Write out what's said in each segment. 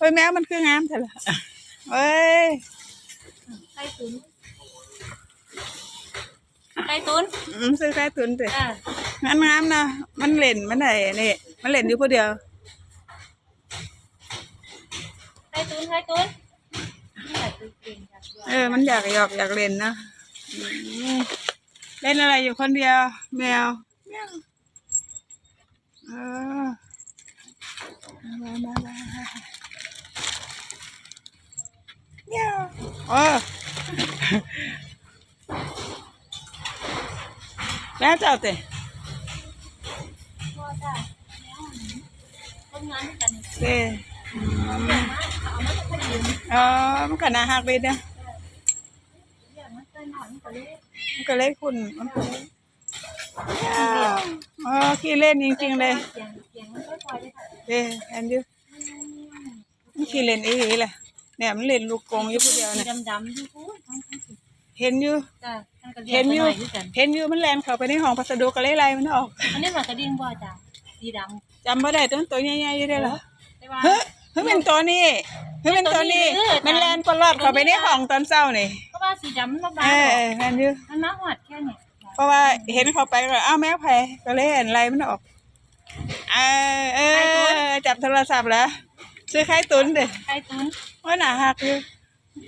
เฮ้ยแมวมันคืองามเถอะล่ะเอ้ยไข่ตุนไข่ตุนอืมซื้อไข่ตุนเถอะอ่างามงามๆนะมันเล่นมันไหนนี่มันเล่นอยู่ผู้เดียวไข่ตุนไข่ตุนนี่แหละตุนเก่งจังด้วยเออ มันอยากหยอกอยากเล่นนะอืมเล่นอะไรอยู่คนเดียว แมวแมวเออมามามาเมียว เออแม่เจ้าเตะพ่อจ้าแมวทำงานด้วยกันเนี่ยเตะเอามาเอามาจากคนอื่นเออมันก็น่าฮักดีนะอย่างมันเต้นหน่อยมันก็เลยมันก็เล่นคุณมันก็เล่นเออขี้เล่นจริงๆเลยเสียงเสียงมันก็คอยเลยค่ะเด้แอนยูมันขี้เล่นอีหลีแหละ เนี่ยมันเล่นลูกกงอยู่ผู้เดียวสีเนี่ยดำๆที่พูดทั้งทั้งสิเห็นอยู่จ้าทั้งกระเดียเห็นอยู่หด้วยกันเห็นอยู่มันแลนเข้าไปในห้องพัสดุก็เลยไล่มันออกอันนี้มันกระดิ่งบ่จ้าสีดจำบ่ได้ต้นตัวใหญ่ๆอยู่ได้เหรอำแต่ว่า เฮ้ยเฮ้ยเป็นตัวนี้เฮ้ยเป็นตัวนี้ตัวนี้เออมันแลนปลอดเข้าไปในห้องตอนเช้านี่เพราะว่าสีดำมันมาเอบ้าอเออแอนยูมันมาหอดแค่เนี่ยเพราะว่าเห็นเข้าไปก็อ้าวแมวไผก็เลยเห็นไล่มันออกเออเออจับโทรศัพท์แล้วซื้อไข่ตุ๋นเด้ไข่ตุน ว่าหนาหักอยู่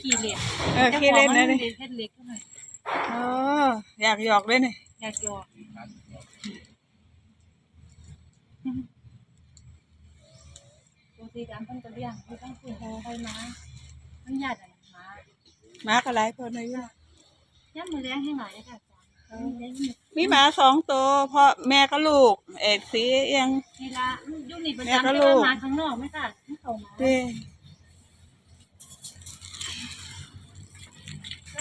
ขี่เหล็กเออขี้เล่นนะนี่นี่เพชรเล็กขึ้นหน่อยอ๋ออยากหยอกด้วยนี่อยากหยอกตัวสีดำเพิ่นก็เลี้ยงที่ต้องคุณใครมามันญาติอะไรมาหมาก็หลายคนเลยอยู่ย่ำมือแรงให้หน่อยได้ค่ะจ้าเลี้ยงมือมีหมาสองตัวพ่อแม่ก็ลูก เอ็ดสีเอียงทีละยุ่งนี่ประแม่จำก็แต่ลูว่ากมาข้างนอกไม่ค่ะไม่เข้ามา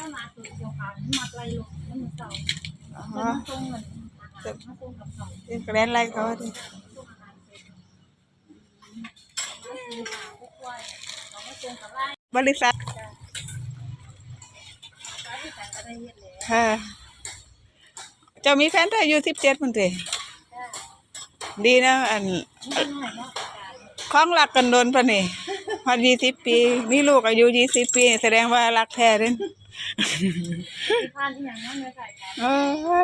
เด้มาตัวเดียวกันมาไกลลงมันเหมือนเก่าอ๋อมันตรงเหมือนอาหารมาตรงกับเก่าเอ็นกระเด็นไล่เขาดิบริษัทจ้าไล่ที่แต่งก็ได้เย็ดแล้วค่ะเจ้ามีแฟนเธออายุสิบเจ็ดมันสิจ้ดีนะอันคล้องรักกันโดนปะนี่พอยี่สิบปีมีลูกอายุยี่สิบปี แสดงว่ารักแท้เด้น ที่าดที่อย่างนั้นเลยค่ะเออ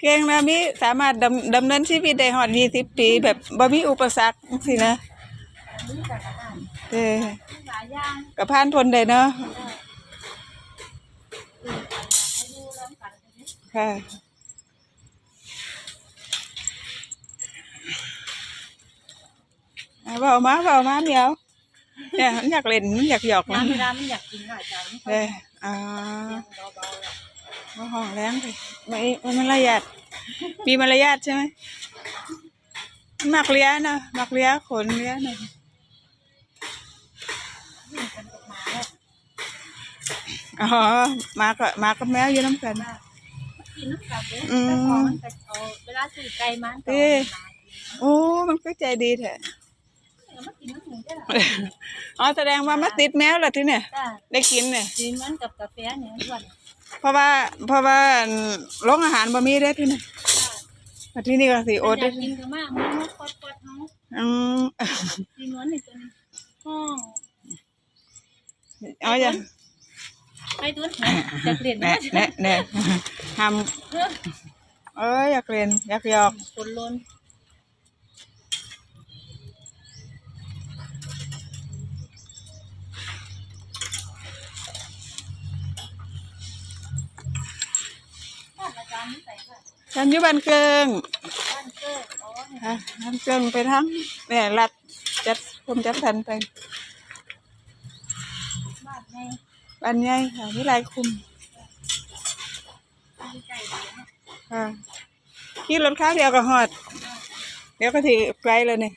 เก่งนะมิสามารถดำดำเนินชีวิตได้หอดยี่สิบปี แบบบ่มีอุปสรรคสินะนี่จากอาหารเออหลายอย่างกับพานทนได้เนาะให้ดูเริ่มกันเลยค่ะเอาเบามาเบามาเมียว เนี่ยมันอยากเล่นมันอยากหยอกมันน้ำเวลามันอยากกินหน่อยจ้าไม่ค่อยเลยอ่าเบาๆแล้วมาห้องแรงเลยไม่ไม่มารยาทมีมารยาทใช่ไหมมันมักเลี้ยนะมักเลี้ยขนเลี้ยหน่อยยิ่งกันกับหมาเนี่ยอ๋อมากับมากับแมวอยู่น้ำกันกินน้ำกับเลยอืมแต่พอมันไปเอาเวลาซื้อไก่มันก็เอ๊ะเอามาโอ้ มันก็ใจดีแท้ เอามากินน้ำหมูได้หรออ๋อแสดงว่ามาติดแมวแล้วที่เนี่ย จ้าได้กินเนี่ย กินมันกับกาแฟเนี่ยอ้วนเพราะว่าเพราะว่าโรงอาหารบะมีได้ที่นี่แต่ที่นี่ก็สิโออดยาได้กกินก็มากมันมันกดกดเนาะอืมกินนวลนี่ตัวนี้ห้อง เอาอย่าไปตัวนี้จะเปลี่ยนแน่แน่แน่ทเพื่อำเอ้ยอยากเรียนอยากหยอกคนล้น ฉันอยู่บ้านเกิงบ้านเกิดอ๋อเนี่ยฮะบ้านเกิงไปทั้งเนี่ยรัดจัดผมจัดทันไปบ้านในบ้านใหญ่ค่ะวิไลคุมบ้านไก่เลี้ยงค่ะขี่รถข้าวเดียวก็ฮอด เดี๋ยวก็ถือไกลเลยเนี่ย